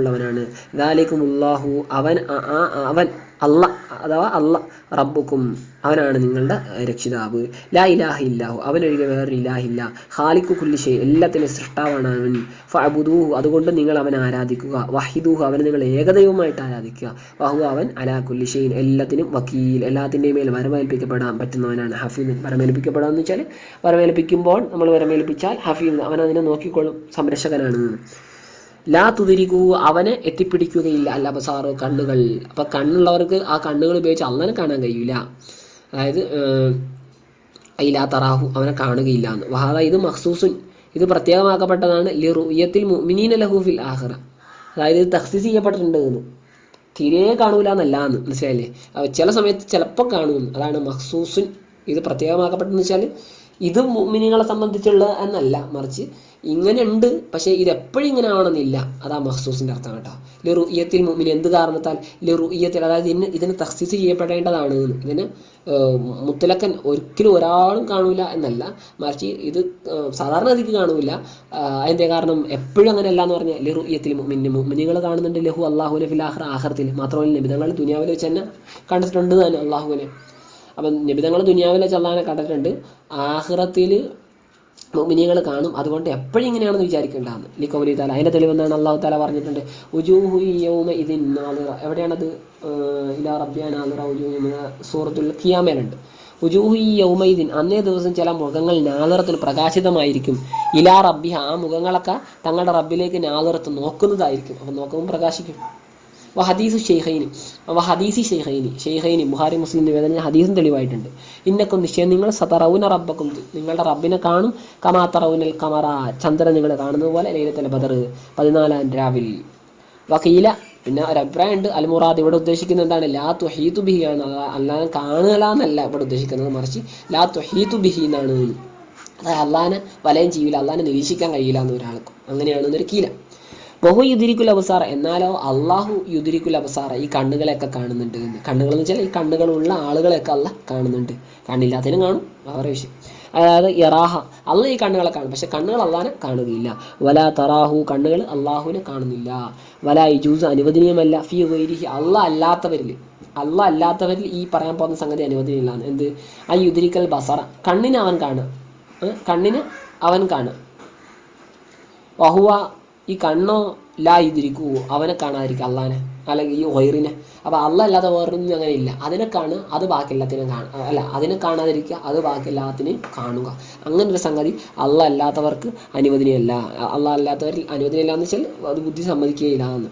ഉള്ളവനാണ്. ദാലിക്കും ഉള്ളാഹു അവൻ അവൻ അല്ല അഥവാ അല്ല റബ്ബുക്കും അവനാണ് നിങ്ങളുടെ രക്ഷിതാവ്. ലാ ഇലാഹ ഇല്ലാഹു. അവനൊഴികെ വേറൊരു ഇലാഹില്ല ഹാലിക്കു കുല്ലിശേ എല്ലാത്തിനും സൃഷ്ടാവാണ് അവൻ. ഫുദൂഹു അതുകൊണ്ട് നിങ്ങൾ അവൻ ആരാധിക്കുക. വഹിദൂഹു അവനെ നിങ്ങൾ ഏകദൈവമായിട്ട് ആരാധിക്കുക. വഹു അവൻ അലാ കുല്ലി ഷൈൻ എല്ലാത്തിനും വക്കീൽ. എല്ലാത്തിന്റെയും മേൽ വരമേൽപ്പിക്കപ്പെടാൻ പറ്റുന്നവനാണ് ഹഫീദ് വരമേൽപ്പിക്കപ്പെടാന്ന് വെച്ചാൽ വരമേൽപ്പിക്കുമ്പോൾ നമ്മൾ വരമേൽപ്പിച്ചാൽ ഹഫീദ് അവൻ അതിനെ നോക്കിക്കൊള്ളും സംരക്ഷകനാണ്. ലാ തുതിരിക്കൂ അവനെ എത്തിപ്പിടിക്കുകയില്ല. അല്ല അബസാറ് കണ്ണുകൾ. അപ്പൊ കണ്ണുള്ളവർക്ക് ആ കണ്ണുകൾ ഉപയോഗിച്ച് അള്ളനെ കാണാൻ കഴിയില്ല അതായത് അയിലാ തറാഹു അവനെ കാണുകയില്ല എന്ന്. വഹാദ ഇത് മഹ്സൂസുൻ ഇത് പ്രത്യേകമാക്കപ്പെട്ടതാണ് ലിറുയത്തിൽ മുഅ്മിനീന ലഹു ഫിൽ ആഖിറ. അതായത് ഇത് തഹ്സീസ് ചെയ്യപ്പെട്ടിട്ടുണ്ട് എന്ന്. തീരെ കാണൂല എന്നല്ല എന്ന്. മനസ്സിലായില്ലേ? ചില സമയത്ത് ചിലപ്പോൾ കാണുമെന്ന് അതാണ് മഹ്സൂസുൻ ഇത് പ്രത്യേകമാക്കപ്പെട്ടെന്ന് വെച്ചാൽ ഇത് മുഅ്മിനീങ്ങളെ സംബന്ധിച്ചുള്ള എന്നല്ല മറിച്ച് ഇങ്ങനെ ഉണ്ട് പക്ഷേ ഇത് എപ്പോഴും ഇങ്ങനെ ആവണമെന്നില്ല അതാ മഹസൂസിന്റെ അർത്ഥം കേട്ടോ. ലുറുയ്യത്തിൽ മുഅ്മിൻ എന്ത് കാരണത്താൽ ലുറുയ്യത്തിൽ അതായത് ഇതിന് ഇതിന് തഖ്സീസ് ചെയ്യപ്പെടേണ്ടതാണ്. ഇതിന് മുത്തലക്കൻ ഒരിക്കലും ഒരാളും കാണൂല എന്നല്ല. മറിച്ച് ഇത് സാധാരണ അതിക്ക് കാണൂല. അതിന്റെ കാരണം എപ്പോഴും അങ്ങനെ അല്ല എന്ന് പറഞ്ഞാൽ ലുറുയ്യത്തിൽ മുഅ്മിൻ നിങ്ങൾ കാണുന്നുണ്ട് ലഹു അള്ളാഹുനെ ഫിലാഹർ ആഖിറത്തിൽ മാത്രമല്ല നിബിധങ്ങൾ ദുനിയാവിൽ വെച്ച് തന്നെ കണ്ടിട്ടുണ്ട് തന്നെ അള്ളാഹുവിനെ അപ്പം നിബിധങ്ങൾ ദുനിയാവിലെ ചെല്ലാനെ കണ്ടിട്ടുണ്ട്. ആഹ്റത്തിൽ മുഅ്മിനീങ്ങൾ കാണും. അതുകൊണ്ട് എപ്പോഴും ഇങ്ങനെയാണെന്ന് വിചാരിക്കേണ്ടതാണ്. ലിക്കോമലി താല അതിന്റെ തെളിവെന്നാണ് അള്ളാഹു താല പറഞ്ഞിട്ടുണ്ട്. ഉജൂഹു യൗമ ഇതിൻ എവിടെയാണത്? ഇലാ റബ്ബിയ നാളിറ ഉജൂഹു യൗമൈദിൻ അന്നേ ദിവസം ചില മുഖങ്ങൾ നാദറത്തിൽ പ്രകാശിതമായിരിക്കും. ഇലാ റബ്ബിഹ. ആ മുഖങ്ങളൊക്കെ തങ്ങളുടെ റബ്ബിലേക്ക് നാദറത്ത് നോക്കുന്നതായിരിക്കും. അപ്പം നോക്കുമ്പോൾ പ്രകാശിക്കും. വഹദീസു ഷെയ്ഖൈനി വഹദീസി ഷെയ്ഖൈനി ഷെയ്ഖൈനി ബുഹാരി മുസ്ലിം നിവേദന ഹദീസും തെളിവായിട്ടുണ്ട്. ഇന്നക്കും നിശ്ചയം നിങ്ങൾ സതറൗന റബ്ബക്കും നിങ്ങളുടെ റബ്ബിനെ കാണും. കമാ തറൗനൽ കമറ ചന്ദ്രൻ നിങ്ങൾ കാണുന്നത് പോലെ ലൈലത്തൽ ബദർ പതിനാലാം രാവിൽ. വക്കീല പിന്നെ ഒരു അഭിപ്രായം ഉണ്ട് അൽമുറാദ് ഇവിടെ ഉദ്ദേശിക്കുന്നത് എന്താണ്? ലാ തുഹീതു ബിഹി ആണ്. അല്ലാതെ കാണുക എന്നല്ല ഇവിടെ ഉദ്ദേശിക്കുന്നത് മറിച്ച് ലാ തുഹീതു ബിഹി എന്നാണ്. അതായത് അള്ളാനെ വലയം ചെയ്യില്ല അള്ളാനെ നിരീക്ഷിക്കാൻ കഴിയില്ല എന്ന് ഒരാൾക്കും. അങ്ങനെയാണ് എന്നൊരു കീല. ബഹു യുദിരിക്കുൽ അബസാറ എന്നാലോ അള്ളാഹു യുദിരിക്കുൽ അബസാറ ഈ കണ്ണുകളെയൊക്കെ കാണുന്നുണ്ട് എന്ന്. കണ്ണുകൾ എന്ന് വെച്ചാൽ ഈ കണ്ണുകളുള്ള ആളുകളെയൊക്കെ അല്ല കാണുന്നുണ്ട്. കണ്ണില്ലാത്തതിനും കാണും. വേറെ വിഷയം. അതായത് ഇറാഹ അല്ല ഈ കണ്ണുകളെ കാണും. പക്ഷെ കണ്ണുകൾ അള്ളാനെ കാണുകയില്ല. വല തറാഹു. കണ്ണുകൾ അള്ളാഹുവിനെ കാണുന്നില്ല. വല ഇജൂസ് അനുവദനീയമല്ല. ഫി വൈരിഹി അല്ല അല്ലാത്തവരിൽ അല്ല അല്ലാത്തവരിൽ ഈ പറയാൻ പോകുന്ന സംഗതി അനുവദനീയമില്ല എന്ത്? ആ യുദിരിക്കൽ ബസറ. കണ്ണിന് അവൻ കാണുക കണ്ണിന് അവൻ കാണുക വഹുവ ഈ കണ്ണോ ലാ ഇതിരിക്കൂ അവനെ കാണാതിരിക്കും അള്ളാനെ. അല്ലെങ്കിൽ ഈ വൈറിനെ അപ്പൊ അള്ള അല്ലാതെ വേറൊന്നും അങ്ങനെ ഇല്ല. അതിനെ കാണുക അത് ബാക്കിയെല്ലാത്തിനും കാണുക. അല്ല അതിനെ കാണാതിരിക്കുക അത് ബാക്കി എല്ലാത്തിനെയും കാണുക. അങ്ങനെ ഒരു സംഗതി അള്ള അല്ലാത്തവർക്ക് അനുവദനീയല്ല. അള്ള അല്ലാത്തവരിൽ അനുവദനീയല്ല എന്ന് വെച്ചാൽ അത് ബുദ്ധി സമ്മതിക്കുകയില്ല എന്ന്.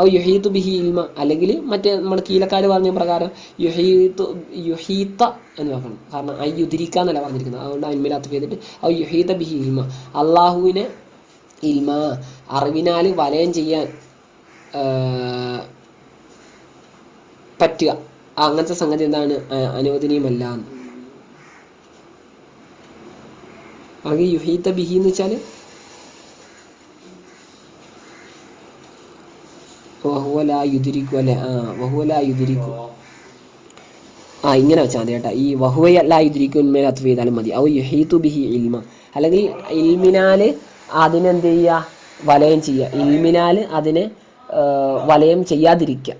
ഔ യുഹീത്ത് ബിഹി ഇൽമ. അല്ലെങ്കിൽ മറ്റേ നമ്മുടെ കീലക്കാർ പറഞ്ഞ പ്രകാരം യുഹീത്ത് യുഹീത്ത എന്ന് പറയണം കാരണം ഐ യുദിരിക്ക എന്നല്ല പറഞ്ഞിരിക്കുന്നത്. അതുകൊണ്ട് അന്മിലാത്ത് ചെയ്തിട്ട് ഔ യുഹീത്ത ബിഹി ഇൽമ. അള്ളാഹുവിനെ ഇൽമ അറിവിനാൽ വലയം ചെയ്യാൻ പറ്റുക. അങ്ങനത്തെ സംഗതി എന്താണ്? അനുവദനീയമല്ല. എന്ന് ആകെ യുഹീത്ത ബിഹി എന്ന് വെച്ചാൽ ആ ഇങ്ങനെ വെച്ചാൽ മതി കേട്ടോ. ഈ വഹുവയ ലാ യുദിരിക്കുന്മേൽ അത് ചെയ്താലും മതി. ഔ യുഹീത്തു ബിഹി ഇൽമ. അല്ലെങ്കിൽ ഇൽമിനാല് അതിനെന്ത് ചെയ്യുക വലയം ചെയ്യുക ഇൽമിനാൽ അതിനെ വലയം ചെയ്യാതിരിക്കുക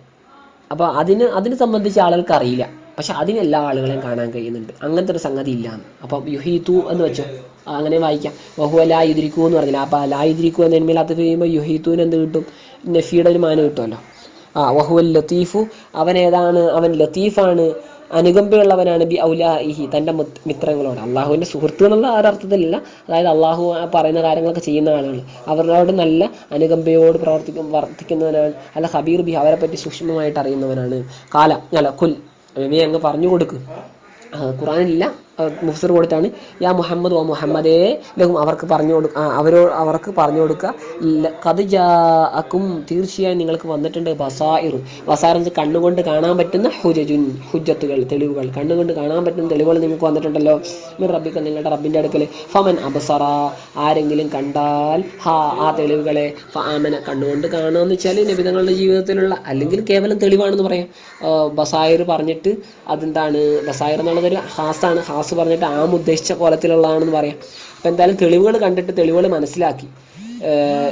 അപ്പോൾ അതിന് അതിനെ സംബന്ധിച്ച് ആളുകൾക്ക് അറിയില്ല പക്ഷെ അതിന് എല്ലാ ആളുകളെയും കാണാൻ കഴിയുന്നുണ്ട്. അങ്ങനത്തെ ഒരു സംഗതി ഇല്ലാന്ന്. അപ്പൊ യുഹീതു എന്ന് വെച്ചോ? അങ്ങനെ വായിക്കാം. വഹുവ ലാ എന്ന് പറഞ്ഞില്ല? അപ്പൊ ലാ എന്ന് എന്ന കഴിയുമ്പോൾ അത് ചെയ്യുമ്പോൾ യുഹീത്തുവിന് എന്ത് കിട്ടും? നഫിയുടെ ഒരു മാനം കിട്ടുമല്ലോ. ആ വഹുവൽ ലത്തീഫു അവൻ ഏതാണ്? അവൻ ലത്തീഫാണ്. അനുകമ്പയുള്ളവനാണ് ബി ഔലാഹി തന്റെ മിത്രങ്ങളോട്. അള്ളാഹുവിന്റെ സുഹൃത്ത് എന്നുള്ള ആ അർത്ഥത്തിലല്ല. അതായത് അള്ളാഹു പറയുന്ന കാര്യങ്ങളൊക്കെ ചെയ്യുന്ന ആളുകൾ അവരോട് നല്ല അനുകമ്പയോട് പ്രവർത്തിക്കും വർത്തിക്കുന്നവനാണ്. അല്ല ഹബീർ ബി അവരെ പറ്റി സൂക്ഷ്മമായിട്ട് അറിയുന്നവനാണ്. കാല അല്ല കുൽ. നീ അങ്ങ് പറഞ്ഞു കൊടുക്കും. ഖുറാനില്ല മുഫ്സർ കൊടുത്താണ് യാ മുഹമ്മദ് ഓ മുഹമ്മദേ ലഹും അവർക്ക് പറഞ്ഞു കൊടുക്ക അവരോ അവർക്ക് പറഞ്ഞു കൊടുക്കുക കത് ജാക്കും തീർച്ചയായും നിങ്ങൾക്ക് വന്നിട്ടുണ്ട് ബസായിറു. ബസാർ എന്ന് കണ്ണുകൊണ്ട് കാണാൻ പറ്റുന്ന ഹുജജുൻ ഹുജത്തുകൾ തെളിവുകൾ. കണ്ണുകൊണ്ട് കാണാൻ പറ്റുന്ന തെളിവുകൾ നിങ്ങൾക്ക് വന്നിട്ടുണ്ടല്ലോ. റബ്ബിക്ക നിങ്ങളുടെ റബ്ബിന്റെ അടുക്കൽ. ഫമൻ അബസറ ആരെങ്കിലും കണ്ടാൽ ഹാ ആ തെളിവുകളെ ഫാമന കണ്ണുകൊണ്ട് കാണുകയെന്ന് വെച്ചാൽ നിബിധങ്ങളുടെ ജീവിതത്തിലുള്ള അല്ലെങ്കിൽ കേവലം തെളിവാണെന്ന് പറയാം. ബസായിർ പറഞ്ഞിട്ട് അതെന്താണ് ബസായിർ എന്നുള്ളതൊരു ഹാസാണ് ഹാസ് പറഞ്ഞിട്ട് ആം ഉദ്ദേശിച്ച കോലത്തിലുള്ളതാണെന്ന് പറയാം. അപ്പം എന്തായാലും തെളിവുകൾ കണ്ടിട്ട് തെളിവുകൾ മനസ്സിലാക്കി.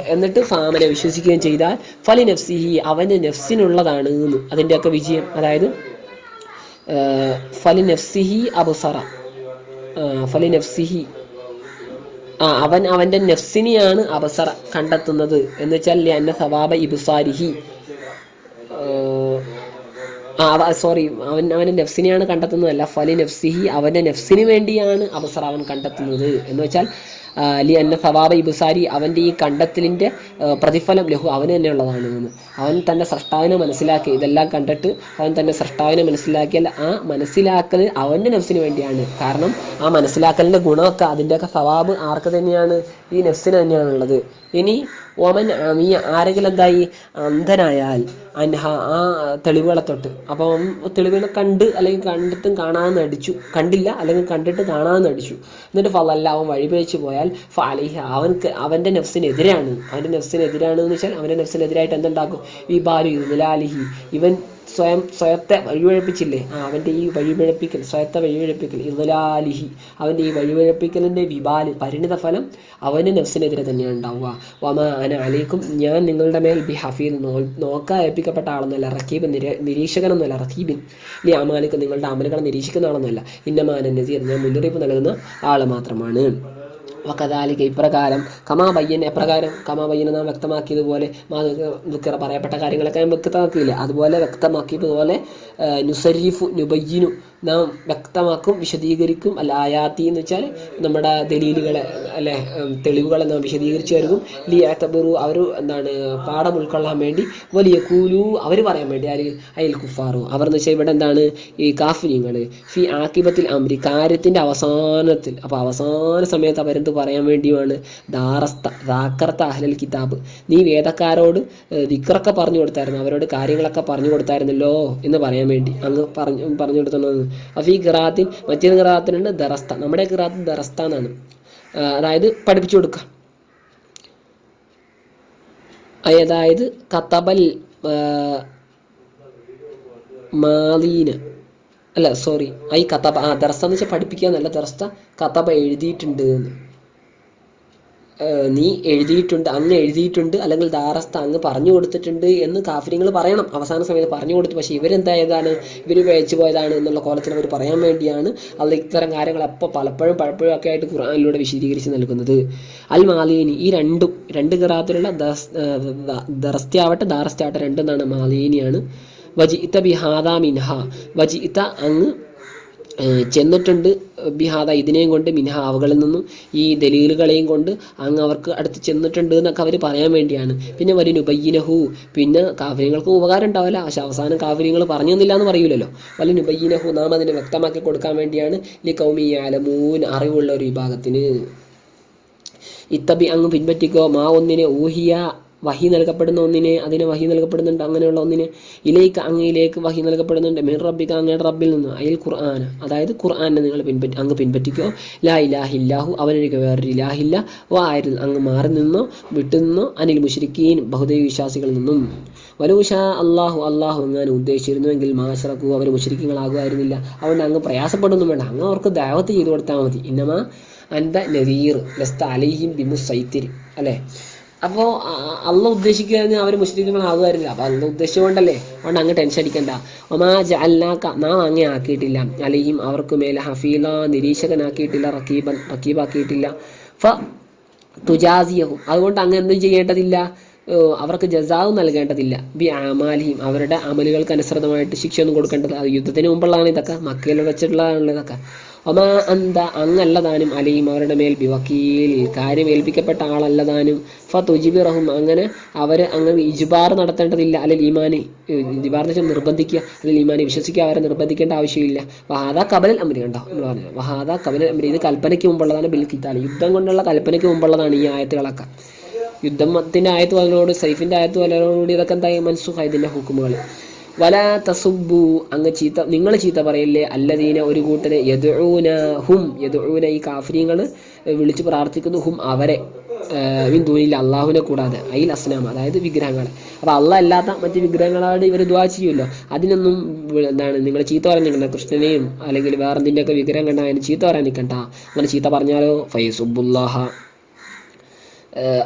എന്നിട്ട് ഫാമിനെ വിശ്വസിക്കുകയും ചെയ്താൽ ഫലി നഫ്സിഹി അവന്റെ നഫ്സിനുള്ളതാണ് എന്ന് അതിന്റെയൊക്കെ വിജയം. അതായത് ഫലി നഫ്സിഹി അബുസറ. ഫലി നഫ്സിഹി. ആ അവൻ അവന്റെ നഫ്സിനെയാണ് അബസറ കണ്ടെത്തുന്നത്. എന്ന് വെച്ചാൽ സവാബ ഇബുസാരിഹി. സോറി അവൻ അവന്റെ നെഫ്സിനെയാണ് കണ്ടെത്തുന്നതല്ല ഫലി നെഫ്സിഹി അവന്റെ നെഫ്സിന് വേണ്ടിയാണ് അബസർ അവൻ കണ്ടെത്തുന്നത്. എന്ന് വെച്ചാൽ അലി അന്ന സവാബ ഇബുസാരി അവന്റെ ഈ കണ്ടെത്തലിന്റെ പ്രതിഫലം ലഹു അവന് തന്നെയുള്ളതാണ് എന്ന് അവൻ തന്റെ സൃഷ്ടാവിനെ മനസ്സിലാക്കി ഇതെല്ലാം കണ്ടിട്ട് അവൻ തന്റെ സൃഷ്ടാവിനെ മനസ്സിലാക്കിയാൽ ആ മനസ്സിലാക്കൽ അവന്റെ നെഫ്സിന് വേണ്ടിയാണ്. കാരണം ആ മനസ്സിലാക്കലിന്റെ ഗുണമൊക്കെ അതിന്റെയൊക്കെ സവാബ് ആർക്ക് തന്നെയാണ്? ഈ നെഫ്സിന് തന്നെയാണുള്ളത്. ഇനി ഓമൻ ഈ ആരെങ്കിലും എന്തായി? അന്ധനായാൽ. അൻഹ ആ തെളിവുകളെ തൊട്ട്. അപ്പം തെളിവുകളെ കണ്ട് അല്ലെങ്കിൽ കണ്ടിട്ടും കാണാമെന്ന് അടിച്ചു. കണ്ടില്ല അല്ലെങ്കിൽ കണ്ടിട്ട് കാണാമെന്ന് അടിച്ചു. എന്നിട്ട് ഫലല്ല അവൻ വഴിപിഴച്ചു പോയാൽ ഫാലിഹ അവൻക്ക് അവന്റെ നെഫ്സിനെതിരാണ്. അവന്റെ നെഫ്സിനെതിരാണ് എന്ന് വെച്ചാൽ അവന്റെ നെഫ്സിനെതിരായിട്ട് എന്തുണ്ടാക്കും ഈ ബാലു ഇലാലിഹി ഇവൻ സ്വയം സ്വയത്തെ വഴിപഴപ്പിച്ചില്ലേ? ആ അവന്റെ ഈ വഴിപഴപ്പിക്കൽ സ്വയത്തെ വഴിപഴപ്പിക്കൽ ഇതലാലിഹി അവന്റെ ഈ വഴിപഴപ്പിക്കലിന്റെ വിബാൽ പരിണിത ഫലം അവന് നെഫ്സിനെതിരെ തന്നെയാണ് ഉണ്ടാവുക. വമ അന അലൈക്കും ഞാൻ നിങ്ങളുടെ മേൽ ബി ഹഫീൽ നോ നോക്കാൻ ഏൽപ്പിക്കപ്പെട്ട ആളൊന്നുമല്ല റക്കീബ് നിര നിരീക്ഷകനൊന്നുമല്ല റക്കീബിൻ. ഈ അമാലിക്ക് നിങ്ങളുടെ അമലുകളെ നിരീക്ഷിക്കുന്ന ആളൊന്നുമല്ല. ഇന്നമാന നസീർ ഞാൻ മുന്നറിയിപ്പ് നൽകുന്ന ആൾ മാത്രമാണ്. വക്കതാലിക്ക് ഇപ്രകാരം. കമാ ബയ്യൻ എപ്രകാരം? കമാ ബയ്യൻ നാം വ്യക്തമാക്കിയതുപോലെ മാ ദുഃഖറ പറയപ്പെട്ട കാര്യങ്ങളൊക്കെ ഞാൻ വ്യക്തമാക്കിയില്ല. അതുപോലെ വ്യക്തമാക്കിയതുപോലെ നുസരീഫു നുബയ്യനു നാം വ്യക്തമാക്കും വിശദീകരിക്കും അല്ല ആയാത്തി എന്ന് വെച്ചാൽ നമ്മുടെ ദലീലുകളെ അല്ലെ തെളിവുകൾ തെളിവുകളെ നാം വിശദീകരിച്ചു തരും ലി അവർ എന്താണ് പാഠം ഉൾക്കൊള്ളാൻ വേണ്ടി വലിയ കൂലു അവർ പറയാൻ വേണ്ടി ആര് അയൽ കുഫാറു. അവർ എന്ന് വെച്ചാൽ ഇവിടെ എന്താണ് ഈ കാഫിനിങ്ങൾ ഫി ആക്കിബത്തിൽ അമ്രി കാര്യത്തിന്റെ അവസാനത്തിൽ അപ്പോൾ അവസാന സമയത്ത് അവരെന്ത് പറയാൻ വേണ്ടിയുമാണ്? ദാറസ്ത ദാക്കർത്ത അഹ്ലൽ കിതാബ്. നീ വേദക്കാരോട് ദിക്റൊക്കെ പറഞ്ഞു കൊടുത്തായിരുന്നു അവരോട് കാര്യങ്ങളൊക്കെ പറഞ്ഞു കൊടുത്തായിരുന്നല്ലോ എന്ന് പറയാൻ വേണ്ടി. അങ്ങ് പറഞ്ഞു പറഞ്ഞു കൊടുത്തത്. അപ്പൊ ഈ ഖിറാത്തിൻ മറ്റൊരു ഖിറാത്തിനുണ്ട് ദറസ്ത. നമ്മുടെ ഖിറാത്ത് ദറസ്ത എന്നാണ്. അതായത് പഠിപ്പിച്ചു കൊടുക്കുക. അതായത് കത്തബൽ മാലീന അല്ല സോറി ഐ കത്തബ ആ ദർസ എന്ന് വെച്ചാൽ പഠിപ്പിക്കുക എന്നല്ല ദർസ കത്തബ എഴുതിയിട്ടുണ്ട് എന്ന്. നീ എഴുതിയിട്ടുണ്ട് അന്ന് എഴുതിയിട്ടുണ്ട് അല്ലെങ്കിൽ ദാറസ്ഥ അങ്ങ് പറഞ്ഞു കൊടുത്തിട്ടുണ്ട് എന്ന് കാഫര്യങ്ങൾ പറയണം. അവസാന സമയത്ത് പറഞ്ഞു കൊടുത്തു. പക്ഷേ ഇവരെന്തായതാണ്? ഇവർ വേച്ചു പോയതാണ് എന്നുള്ള കോലത്തിൽ അവർ പറയാൻ വേണ്ടിയാണ് അത് ഇത്തരം കാര്യങ്ങൾ അപ്പോൾ പലപ്പോഴും പലപ്പോഴും ഒക്കെ ആയിട്ട് ഖുറാനിലൂടെ വിശദീകരിച്ച് നൽകുന്നത്. അൽ മാലിയനി ഈ രണ്ടും രണ്ട് ഖിറാത്തിലുള്ള ദറസ്ത്യാവട്ടെ ദാറസ്ത്യാവട്ടെ രണ്ടെന്നാണ് മാലീനിയാണ്. വജിഇത്ത ബിഹാദ മിൻഹ. വജിഇത്ത അങ്ങ് ഏഹ് ചെന്നിട്ടുണ്ട്. ബിഹാദ ഇതിനെയും കൊണ്ട് മിൻഹ അവകളിൽ നിന്നും ഈ ദലീലുകളെയും കൊണ്ട് അങ്ങ് അവർക്ക് അടുത്ത് ചെന്നിട്ടുണ്ട് എന്നൊക്കെ അവർ പറയാൻ വേണ്ടിയാണ്. പിന്നെ വലിയ നുബയ്യനഹു. പിന്നെ കാവര്യങ്ങൾക്ക് ഉപകാരം ഉണ്ടാവില്ല. പക്ഷെ അവസാനം കാവര്യങ്ങൾ പറഞ്ഞു തന്നില്ല എന്ന് പറയൂലല്ലോ. വലിയ നുബയ്യനഹു നാം അതിനെ വ്യക്തമാക്കി കൊടുക്കാൻ വേണ്ടിയാണ് ലി കൗമി ആലമൂൻ അറിവുള്ള ഒരു വിഭാഗത്തിന്. ഇത്തബി അങ്ങ് പിൻപറ്റിക്കോ? മാ ഒന്നിനെ ഊഹിയ വഹി നൽകപ്പെടുന്ന ഒന്നിനെ അതിന് വഹി നൽകപ്പെടുന്നുണ്ട് അങ്ങനെയുള്ള ഒന്നിനെ. ഇലേക്ക് അങ്ങയിലേക്ക് വഹി നൽകപ്പെടുന്നുണ്ട്. മീൻ റബ്ബിക്ക് അങ്ങയുടെ റബ്ബിൽ നിന്ന്. അയിൽ ഖുർആൻ. അതായത് ഖുർആനെ നിങ്ങൾ പിൻപറ്റി അങ്ങ് പിൻപറ്റിക്കോ. ലാ ഇലാഹില്ലാഹു അവനൊരിക്കൽ വേറൊരു ഇലാഹില്ല. വാ ആയിരുന്നു അങ്ങ് മാറി നിന്നോ വിട്ടു നിന്നോ അനിൽ മുഷരിക്കീൻ ബഹുദൈവ വിശ്വാസികളിൽ നിന്നും. വലൂഷ അള്ളാഹു അള്ളാഹു എങ്ങാനും ഉദ്ദേശിച്ചിരുന്നുവെങ്കിൽ മാഷറക്കു അവർ മുഷരിക്കങ്ങളാകുമായിരുന്നില്ല അതുകൊണ്ട് അങ്ങ് പ്രയാസപ്പെടുന്നു വേണ്ട. അങ്ങ് അവർക്ക് ദാവത്ത് ചെയ്തു കൊടുത്താൽ മതി. ഇന്നമാ അന്ത നദീർ ലസ്ത അലൈഹിം ബിമു സൈത്തിരി അല്ലേ? അപ്പോൾ അള്ള ഉദ്ദേശിക്കാതെ അവർ മുസ്ലിങ്ങളാകുമായിരുന്നില്ല. അപ്പോൾ അള്ള ഉദ്ദേശിച്ചുകൊണ്ടല്ലേ? അതുകൊണ്ട് അങ്ങ് ടെൻഷൻ അടിക്കണ്ട. ഒമാ ജഅൽനാക്ക നാം അങ്ങേ ആക്കിയിട്ടില്ല. അലയും അവർക്ക് മേലെ ഹഫീല നിരീക്ഷകനാക്കിയിട്ടില്ല റക്കീബൻ റക്കീബാക്കിയിട്ടില്ല. ഫ തുജാസിയഹും. അതുകൊണ്ട് അങ്ങ് എന്തും ചെയ്യേണ്ടതില്ല. അവർക്ക് ജസാവ് നൽകേണ്ടതില്ല. ബി ആമാലിയും അവരുടെ അമലുകൾക്ക് അനുസൃതമായിട്ട് ശിക്ഷയൊന്നും കൊടുക്കേണ്ടത് അത് യുദ്ധത്തിന് മുമ്പുള്ളതാണ് ഇതൊക്കെ മക്കയിൽ വെച്ചിട്ടുള്ളതാണ് ഇതൊക്കെ. ഒമാ അന്ത അങ്ങല്ലതാനും അലയും അവരുടെ മേൽ ബി വക്കീൽ കാര്യം ഏൽപ്പിക്കപ്പെട്ട ആളല്ലതാനും ഫ തുജിബിറഹും അങ്ങനെ അവർ അങ്ങനെ ഇജുബാർ നടത്തേണ്ടതില്ല. അല്ലെങ്കിൽ ഈമാനെ ഇജുബാർ എന്ന് വെച്ചാൽ നിർബന്ധിക്കുക. അല്ലെങ്കിൽ ഈമാനെ വിശ്വസിക്കുക അവരെ നിർബന്ധിക്കേണ്ട ആവശ്യമില്ല. വഹാദാ കബലൽ അമരി കണ്ടോ? നമ്മൾ പറഞ്ഞു. വഹാദ കബലൽ അമരി ഇത് കൽപ്പനയ്ക്ക് മുമ്പുള്ളതാണ് ബിൽ കിത്താൽ യുദ്ധം കൊണ്ടുള്ള കൽപ്പനയ്ക്ക് മുമ്പുള്ളതാണ് ഈ ആയത്തുകളൊക്കെ. യുദ്ധത്തിന്റെ ആയത്ത് വലനോട് സൈഫിന്റെ ആയത്ത് വലനോട് ഇതൊക്കെ എന്തായി? മനസ്സുഖ ഇതിന്റെ ഹുക്കുമുകൾ. വല തസുബു അങ്ങ് ചീത്ത നിങ്ങൾ ചീത്ത പറയില്ലേ? അല്ലദീന ഒരു കൂട്ടരെ യദൂന ഹും യദൂന ഈ കാഫര്യങ്ങൾ വിളിച്ച് പ്രാർത്ഥിക്കുന്നു ഹും അവരെ വിന്ദൂനില്ല അള്ളാഹുവിനെ കൂടാതെ അയിൽ അസ്നാം അതായത് വിഗ്രഹങ്ങൾ അപ്പോൾ അള്ളാഹ് അല്ലാത്ത മറ്റ് വിഗ്രഹങ്ങളോട് ഇവർ ദ്വാ ചെയ്യുമല്ലോ അതിനൊന്നും എന്താണ് നിങ്ങൾ ചീത്ത പറയാൻ നിൽക്കണ്ട. കൃഷ്ണനെയും അല്ലെങ്കിൽ വേറെന്തിന്റെയൊക്കെ വിഗ്രഹം കണ്ടാൽ അതിന് ചീത്ത പറയാൻ നിൽക്കണ്ട. അങ്ങനെ ചീത്ത പറഞ്ഞാലോ? ഫൈസുബുല്ലാഹ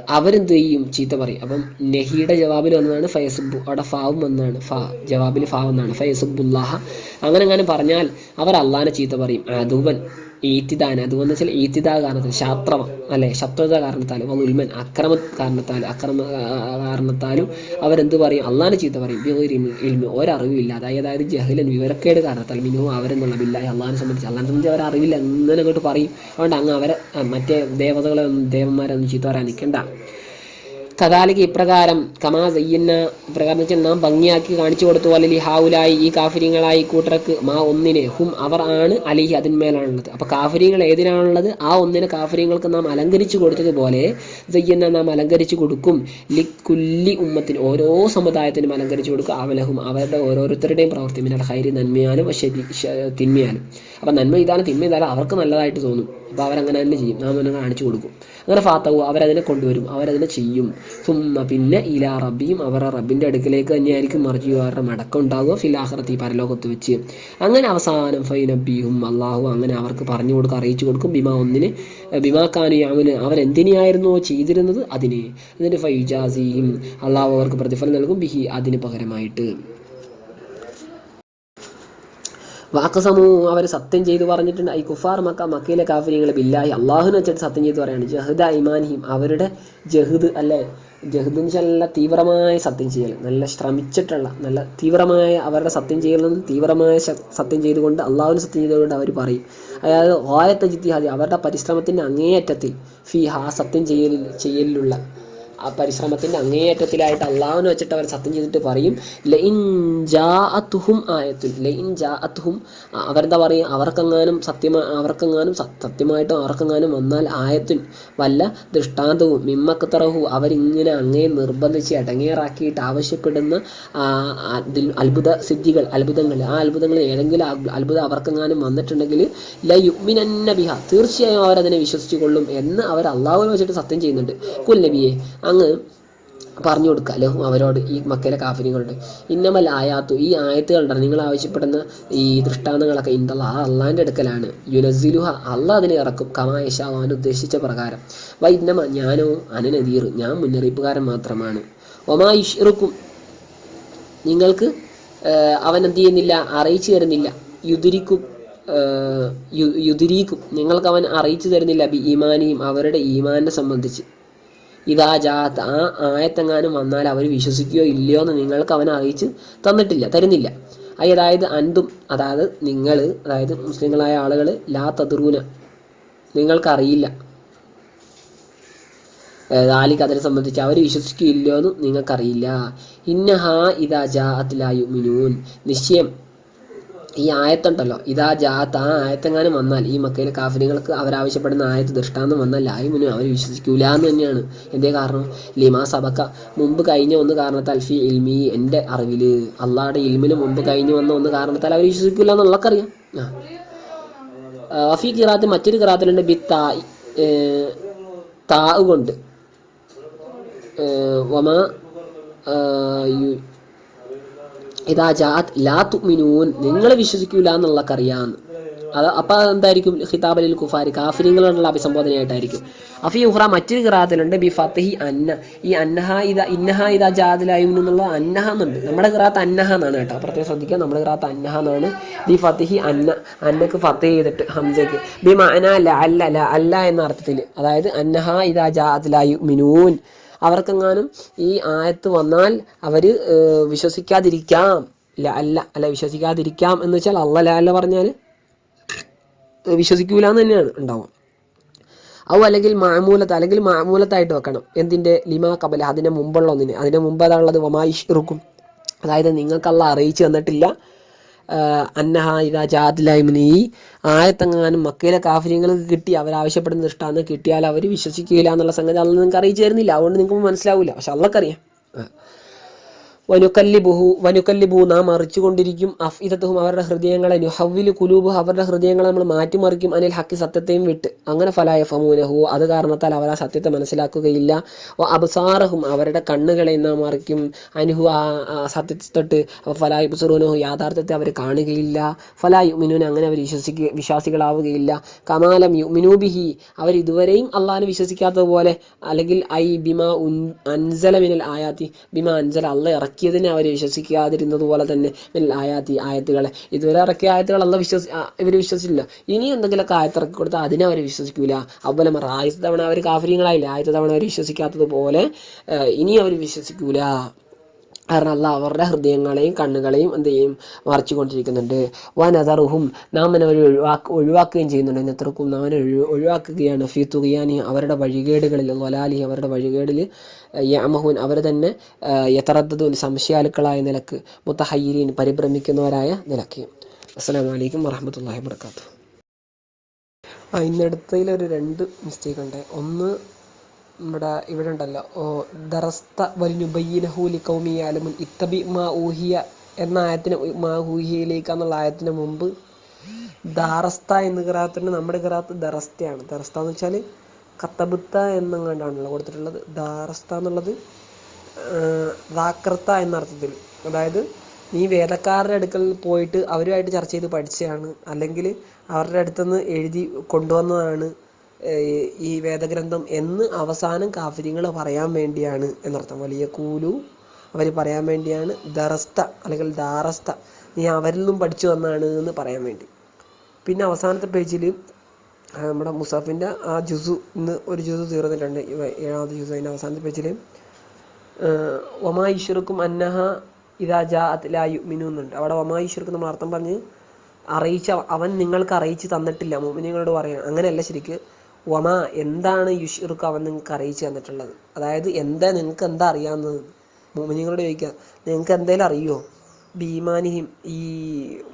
അവരെന്ത് ചെയ്യും? ചീത്ത പറയും. അപ്പം നെഹിയുടെ ജവാബിൽ വന്നതാണ് ഫയസുബു അവിടെ ഫാവും വന്നതാണ്. ഫാ ജവാബിൽ ഫാവ് എന്നാണ് ഫയസുബുല്ലാഹ അങ്ങനെ അങ്ങനെ പറഞ്ഞാൽ അവർ അള്ളാഹാനെ ചീത്ത പറയും. അതുവൻ ഈത്തിദാൻ. അതുവെന്ന് വെച്ചാൽ ഈത്തിദ കാരണത്താൽ ശാത്രവ. അല്ലെ? ശത്രുത കാരണത്താലും ഉൽമൻ അക്രമ കാരണത്താലും അക്രമ കാരണത്താലും അവരെന്ത് പറയും? അള്ളാഹാനെ ചീത്ത പറയും. ഇൽമി ഒരറിവില്ല. അതായത് അതായത് ജഹലൻ വിവരക്കേട് കാരണത്താൽ മിനിമം അവരെന്നുള്ള ബില്ലായി അള്ളാഹാനെ സംബന്ധിച്ച്. അള്ളാഹാനെ സംബന്ധിച്ച് അവരറിവില്ല. എന്നതിനെ അങ്ങോട്ട് പറയും. അതുകൊണ്ട് അങ്ങ് അവരെ മറ്റേ ദേവതകളെ ദേവന്മാരെ ഒന്നും ചീത്ത പറയാൻ നിൽക്കണ്ട കഥാലിക്ക് ഇപ്രകാരം കമാ സയ്യന്ന ഇപ്രകാരം വെച്ചാൽ നാം ഭംഗിയാക്കി കാണിച്ചു കൊടുത്തു അല്ലെങ്കിൽ ഹാവുലായി ഈ കാഫര്യങ്ങളായി കൂട്ടർക്ക് മാ ഒന്നിനെ ഹും അവർ ആണ് അലിഹി അതിന്മേലാണുള്ളത് അപ്പൊ കാഫര്യങ്ങൾ ഏതിനാണുള്ളത്? ആ ഒന്നിനെ കാഫര്യങ്ങൾക്ക് നാം അലങ്കരിച്ചു കൊടുത്തതുപോലെ സയ്യന്ന നാം അലങ്കരിച്ചു കൊടുക്കും. ലിക്കുല്ലി ഉമ്മത്തിന് ഓരോ സമുദായത്തിനും അലങ്കരിച്ചു കൊടുക്കും. അവലഹും അവരുടെ ഓരോരുത്തരുടെയും പ്രവൃത്തി. മിനൽ ഹൈരി നന്മയാലും ശരി തിന്മയാലും. അപ്പൊ നന്മ ഇതാണ് തിന്മ ഇതാണ്. അവർക്ക് നല്ലതായിട്ട് തോന്നും. അപ്പൊ അവരങ്ങനെ തന്നെ ചെയ്യും. നാം അങ്ങനെ കാണിച്ചു കൊടുക്കും. അങ്ങനെ ഫാത്തവും അവരതിനെ കൊണ്ടുവരും. അവരതിനെ ചെയ്യും. സുമ്മ പിന്നെ ഇലാ റബ്ബിയും അവരുടെ റബ്ബിന്റെ അടുക്കലേക്ക് തന്നെയായിരിക്കും മറിച്ച് അവരുടെ മടക്കം ഉണ്ടാകുക ഫിലാഹറത്തി പരലോകത്ത് വെച്ച്. അങ്ങനെ അവസാനം ഫൈനബിയും അള്ളാഹു അങ്ങനെ അവർക്ക് പറഞ്ഞു കൊടുക്കും അറിയിച്ചു കൊടുക്കും. ബിമ ഒന്നിന് ബിമാ ഖാനി അവന് അവരെന്തിനെയായിരുന്നോ ചെയ്തിരുന്നത്? അതിന്. എന്നിട്ട് ഫൈജാസിയും അള്ളാഹു അവർക്ക് പ്രതിഫലം നൽകും. ബിഹി അതിന് പകരമായിട്ട്. വാക്കസമു അവർ സത്യം ചെയ്തു പറഞ്ഞിട്ടുണ്ട്. ഈ കുഫാർ മക്ക മക്കയിലെ കാഫര്യങ്ങൾ ബില്ലാഹി അള്ളാഹുനെ വെച്ചിട്ട് സത്യം ചെയ്തു പറയാണ്. ജഹദ ഇമാനിഹിം അവരുടെ ജഹദ് അല്ലെ? ജഹദ് എന്ന് വെച്ചാൽ നല്ല തീവ്രമായ സത്യം ചെയ്യൽ നല്ല ശ്രമിച്ചിട്ടുള്ള നല്ല തീവ്രമായ അവരുടെ സത്യം ചെയ്യലും തീവ്രമായ സത്യം ചെയ്തുകൊണ്ട് അള്ളാഹുവിന് സത്യം ചെയ്തുകൊണ്ട് അവർ പറയും. അതായത് ഓയത്ത ജിത്തിഹാദി അവരുടെ പരിശ്രമത്തിന്റെ അങ്ങേയറ്റത്തിൽ ഫി ഹാ സത്യം ചെയ്യലിൽ ചെയ്യലിലുള്ള ആ പരിശ്രമത്തിന്റെ അങ്ങേയറ്റത്തിലായിട്ട് അള്ളാഹുവിനെ വെച്ചിട്ട് അവർ സത്യം ചെയ്തിട്ട് പറയും ലൈൻ ജാ അത്തുഹും ആയത്തുൻ. ലൈൻ ജാ അത്തുഹും അവരെന്താ പറയും? അവർക്കെങ്ങാനും സത്യമാ അവർക്കെങ്ങാനും സത്യമായിട്ടും അവർക്കെങ്ങാനും വന്നാൽ ആയത്തുൻ. വല്ല ദൃഷ്ടാന്തവും മിമ്മക്കത്തറഹു അവരിങ്ങനെ അങ്ങേ നിർബന്ധിച്ച് അടങ്ങേറാക്കിയിട്ട് ആവശ്യപ്പെടുന്ന അത്ഭുത സിദ്ധികൾ അത്ഭുതങ്ങൾ. ആ അത്ഭുതങ്ങൾ ഏതെങ്കിലും അത്ഭുതം അവർക്കെങ്ങാനും വന്നിട്ടുണ്ടെങ്കിൽ ല യുഗ്മിനന്ന തീർച്ചയായും അവരതിനെ വിശ്വസിച്ചു കൊള്ളും എന്ന് അവർ അള്ളാഹുവിനെ വെച്ചിട്ട് സത്യം ചെയ്യുന്നുണ്ട്. കുൽ നബിയെ അങ്ങ് പറഞ്ഞു കൊടുക്കുക ലഹും അവരോട് ഈ മക്കയിലെ കാഫിനികളോട് ഇന്നമൽ ആയാത്തു ഈ ആയത്തുകളുണ്ട് നിങ്ങൾ ആവശ്യപ്പെടുന്ന ഈ ദൃഷ്ടാന്തങ്ങളൊക്കെ ഇന്ത ആ അള്ളാന്റെ അടുക്കലാണ്. യുനസിലുഹ അല്ല അതിനെ ഇറക്കും കമായശാവാൻ ഉദ്ദേശിച്ച പ്രകാരം. വൈ ഇന്നമ ഞാനോ അനനദീർ ഞാൻ മുന്നറിയിപ്പുകാരൻ മാത്രമാണ്. ഒമാ ഇഷ്റുക്കും നിങ്ങൾക്ക് അവൻ എന്ത് ചെയ്യുന്നില്ല അറിയിച്ചു തരുന്നില്ല. യുതിരിക്കും യുതിരീക്കും നിങ്ങൾക്ക് അവൻ അറിയിച്ചു തരുന്നില്ല ബി ഈമാനിയും അവരുടെ ഈമാനെ സംബന്ധിച്ച്. ഇതാ ജാത്ത് ആ ആയത്തെങ്ങാനും വന്നാൽ അവർ വിശ്വസിക്കുകയോ ഇല്ലയോ എന്ന് നിങ്ങൾക്ക് അവൻ അറിയിച്ച് തന്നിട്ടില്ല തരുന്നില്ല. അതായത് അൻതും അതായത് നിങ്ങൾ അതായത് മുസ്ലിങ്ങളായ ആളുകൾ ലാ തദറൂന. നിങ്ങൾക്കറിയില്ല. ദാലിക്ക് അതിനെ സംബന്ധിച്ച് അവർ വിശ്വസിക്കുകയില്ലോ എന്ന് നിങ്ങൾക്കറിയില്ല. ഇന്നഹാ ഇതാ ജാ ജാഅത്തിലായു മിനൂൻ നിശ്ചയം ഈ ആയത്തുണ്ടല്ലോ. ഇതാ ജാത്ത് ആ ആയത്തെങ്ങാനും വന്നാൽ ഈ മക്കയിലെ കാഫര്യങ്ങൾക്ക് അവരാവശ്യപ്പെടുന്ന ആയത്ത് ദൃഷ്ടാന്തം വന്നാൽ ലായുമിനും അവർ വിശ്വസിക്കൂല എന്ന് തന്നെയാണ്. എന്തേ കാരണം? ലിമാ സബക്ക മുമ്പ് കഴിഞ്ഞ ഒന്ന് കാരണത്താൽ ഫി ഇൽമി എന്റെ അറിവിൽ അള്ളാഹുടെ ഇൽമിന് മുമ്പ് കഴിഞ്ഞു വന്ന ഒന്ന് കാരണത്താൽ അവർ വിശ്വസിക്കൂല എന്നുള്ളക്കറിയാം ആ. ഫി കിറാത്ത് മറ്റൊരു കിറാത്തിലുണ്ട് ബി താ താ കൊണ്ട്. വമ ഇതാ ജാത് ലാ തുമിനൂൻ നിങ്ങൾ വിശ്വസിക്കൂല എന്നുള്ളതൊക്കെ അറിയാന്ന് അത് അപ്പൊ എന്തായിരിക്കും അലി കുഫാരി. കാഫിരിങ്ങളോടുള്ള അഭിസംബോധനയായിട്ടായിരിക്കും. അഫി ഉഹ്റ മറ്റൊരു ഖിറാത്തിലുണ്ട്. ബി ഫത്തഹി അന്ന. ഈ അന്നഹ ഇത ഇന്നഹ ഇത ജാദിലായും എന്നുള്ള അന്നഹ എന്നുണ്ട്. നമ്മുടെ ഖിറാത്ത് അന്നഹ എന്നാണ് കേട്ടോ. പ്രത്യേകം ശ്രദ്ധിക്കുക. നമ്മുടെ ഖിറാത്ത് അന്നഹ എന്നാണ്. ബി ഫത്തഹി അന്ന. അന്നക്ക് ഫത്തഹ് ചെയ്തിട്ട് ഹംസയ്ക്ക്. ബി മഅന ല അല്ല അല്ല എന്ന അർത്ഥത്തിൽ. അതായത് അന്നഹ ഇത ജാദിലായു മിനൂൻ അവർക്കെങ്ങാനും ഈ ആയത്ത് വന്നാൽ അവർ വിശ്വസിക്കാതിരിക്കാം. ല അല്ല അല്ല വിശ്വസിക്കാതിരിക്കാം എന്ന് വെച്ചാൽ അല്ല പറഞ്ഞാൽ വിശ്വസിക്കൂല എന്ന് തന്നെയാണ് ഉണ്ടാവും അവ അല്ലെങ്കിൽ മാമൂലത്ത് അല്ലെങ്കിൽ മാമൂലത്തായിട്ട് വെക്കണം. എന്തിന്റെ ലിമാ കബല അതിന്റെ മുമ്പുള്ള ഒന്നിന്. അതിന്റെ മുമ്പ് അതാണുള്ളത് വമായിഷ് അതായത് നിങ്ങൾക്കല്ല അറിയിച്ചു തന്നിട്ടില്ല. അന്നഹ ഇതാ ഈ ആയത്തെങ്ങാനും മക്കയിലെ കാഫര്യങ്ങൾക്ക് കിട്ടി അവരാവശ്യപ്പെടുന്ന ദൃഷ്ടാന്ന് കിട്ടിയാൽ അവർ വിശ്വസിക്കുകയില്ല എന്നുള്ള സംഗതി അല്ല നിങ്ങൾക്ക് അറിയിച്ചു തരുന്നില്ല. അതുകൊണ്ട് നിങ്ങൾക്ക് മനസ്സിലാവില്ല പക്ഷെ അള്ളക്കറിയാം വനുക്കല്ലിബുഹു വനുക്കല്ലിബു നാം മറിച്ചുകൊണ്ടിരിക്കും. അഫ്ഇതത്തും അവരുടെ ഹൃദയങ്ങളെ നുഹവ്വിൽ കുലൂബു അവരുടെ ഹൃദയങ്ങളെ നമ്മൾ മാറ്റിമറിക്കും. അനിൽ ഹക്കി സത്യത്തെയും വിട്ട്. അങ്ങനെ ഫലായ ഫമൂനഹു അത് കാരണത്താൽ അവർ ആ സത്യത്തെ മനസ്സിലാക്കുകയില്ല. അബ്സാറഹും അവരുടെ കണ്ണുകളെ നാം മറിക്കും. അനുഹു ആ സത്യത്തെ തൊട്ട് ഫലായ് ബുസുറൂനഹു യാഥാർത്ഥ്യത്തെ അവർ കാണുകയില്ല. ഫലായ് യുമിനൂൻ അങ്ങനെ അവർ വിശ്വസിക്കുക വിശ്വാസികളാവുകയില്ല. കമാലം യുമിനൂബിഹി അവർ ഇതുവരെയും അള്ളാഹിനെ വിശ്വസിക്കാത്തതുപോലെ അല്ലെങ്കിൽ ഐ ബിമ ഉൻ അൻസല മിനൽ ആയാത്തി. ബിമ അൻസല അള്ള ഇറക്കിയതിനെ അവർ വിശ്വസിക്കാതിരുന്നത് പോലെ തന്നെ ആയാത്തി ആയത്തുകളെ. ഇതുവരെ ഇറക്കിയ ആയത്തുകൾ അല്ല വിശ്വസി ഇവർ വിശ്വസിച്ചില്ല. ഇനി എന്തെങ്കിലുമൊക്കെ ആയത്തിറക്കി കൊടുത്താൽ അതിനെ അവർ വിശ്വസിക്കൂല. അതുപോലെ മറ ആദ്യത്തെ തവണ അവർ കാഫര്യങ്ങളായില്ല ആദ്യത്തെ തവണ അവർ വിശ്വസിക്കാത്തതുപോലെ പോലെ ഇനി അവർ വിശ്വസിക്കൂല. കാരണം അല്ല അവരുടെ ഹൃദയങ്ങളെയും കണ്ണുകളെയും എന്ത് ചെയ്യും? മറച്ചുകൊണ്ടിരിക്കുന്നുണ്ട്. വനതറുഹും നാം അവനെ ഒഴിവാക്ക ഒഴിവാക്കുകയും ചെയ്യുന്നുണ്ട്. നെത്രക്കും നാം ഒഴിവാക്കുകയാണ്. ഫീ തുകയാനി അവരുടെ വഴികേടുകളിൽ വലാലി അവരുടെ വഴികേടിൽ യമഹുൻ അവർ തന്നെ യത്തറദ്ദുൻ സംശയാലുക്കളായ നിലയ്ക്ക് മുത്തഹയ്യീൻ പരിഭ്രമിക്കുന്നവരായ നിലയ്ക്ക്. അസ്സലാമു അലൈക്കും വറഹ്മത്തുള്ളാഹി വർക്കാത്തു ആ ഇന്നടുത്തതിൽ ഒരു രണ്ട് മിസ്റ്റേക്ക് ഉണ്ട്. ഒന്ന് നമ്മുടെ ഇവിടെ ഉണ്ടല്ലോ. ഓ ദറസ്ത വലിനുബയ്യനഹൂലി കൗമി ആലമുൻ ഇത്തബി മാ ഊഹിയ എന്ന ആയത്തിന് മാ ഊഹിയയിലേക്ക് എന്നുള്ള ആയത്തിന് മുമ്പ് ദാറസ്ത എന്ന ഖിറാത്തുണ്ട് നമ്മുടെ ഖിറാത്ത് ദറസ്തയാണ്. ദറസ്ത എന്ന് വെച്ചാൽ കത്തബുത്ത എന്നങ്ങാണ്ടാണല്ലോ കൊടുത്തിട്ടുള്ളത്. ദാറസ്ത എന്നുള്ളത് ദാക്രത്ത എന്ന അർത്ഥത്തിൽ അതായത് നീ വേദക്കാരുടെ അടുക്കൽ പോയിട്ട് അവരുമായിട്ട് ചർച്ച ചെയ്ത് പഠിച്ചതാണ്. അല്ലെങ്കിൽ അവരുടെ അടുത്തുനിന്ന് എഴുതി കൊണ്ടുവന്നതാണ്. ഈ വേദഗ്രന്ഥം എന്ന് അവസാനം കാഫര്യങ്ങൾ പറയാൻ വേണ്ടിയാണ് എന്നർത്ഥം. വലിയ കൂലു അവർ പറയാൻ വേണ്ടിയാണ്. ദറസ്ത അല്ലെങ്കിൽ ദാറസ്ത നീ അവരിൽ നിന്നും പഠിച്ചു വന്നാണ് എന്ന് പറയാൻ വേണ്ടി. പിന്നെ അവസാനത്തെ പേജിൽ നമ്മുടെ മുസാഫിന്റെ ആ ജുസു ഇന്ന് ഒരു ജുസു തീർന്നിട്ടുണ്ട്. ഏഴാമത്തെ ജുസു അതിന്റെ അവസാനത്തെ പേജിൽ ഒമാ ഈശ്വർക്കും അന്നഹ ഇതാ ജാ അതിലായു മിനു എന്നുണ്ട്. അവിടെ ഒമാ ഈശ്വർക്ക് നമ്മൾ അർത്ഥം പറഞ്ഞ് അറിയിച്ച അവൻ നിങ്ങൾക്ക് അറിയിച്ച് തന്നിട്ടില്ല. മോമിനിങ്ങളോട് പറയാം. അങ്ങനെയല്ല ശരിക്ക്. വമ എന്താണ് യുഷിർക്ക് അവൻ നിങ്ങൾക്ക് അറിയിച്ചു തന്നിട്ടുള്ളത്? അതായത് എന്താ നിങ്ങൾക്ക് എന്താ അറിയാവുന്നത്? മോമിനിങ്ങളോട് ചോദിക്കുക നിങ്ങൾക്ക് എന്തെങ്കിലും അറിയോ? ബീമാനിഹിം ഈ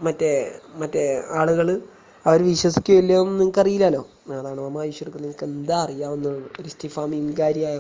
മറ്റേ മറ്റേ ആളുകൾ അവർ വിശ്വസിക്കുകയില്ലയോ എന്ന് നിങ്ങൾക്ക് അറിയില്ലല്ലോ അതാണ് വമ യുഷിർക്ക് നിങ്ങൾക്ക് എന്താ അറിയാവുന്നത്? ഒരു സ്റ്റിഫാം ഇൻകാരിയായ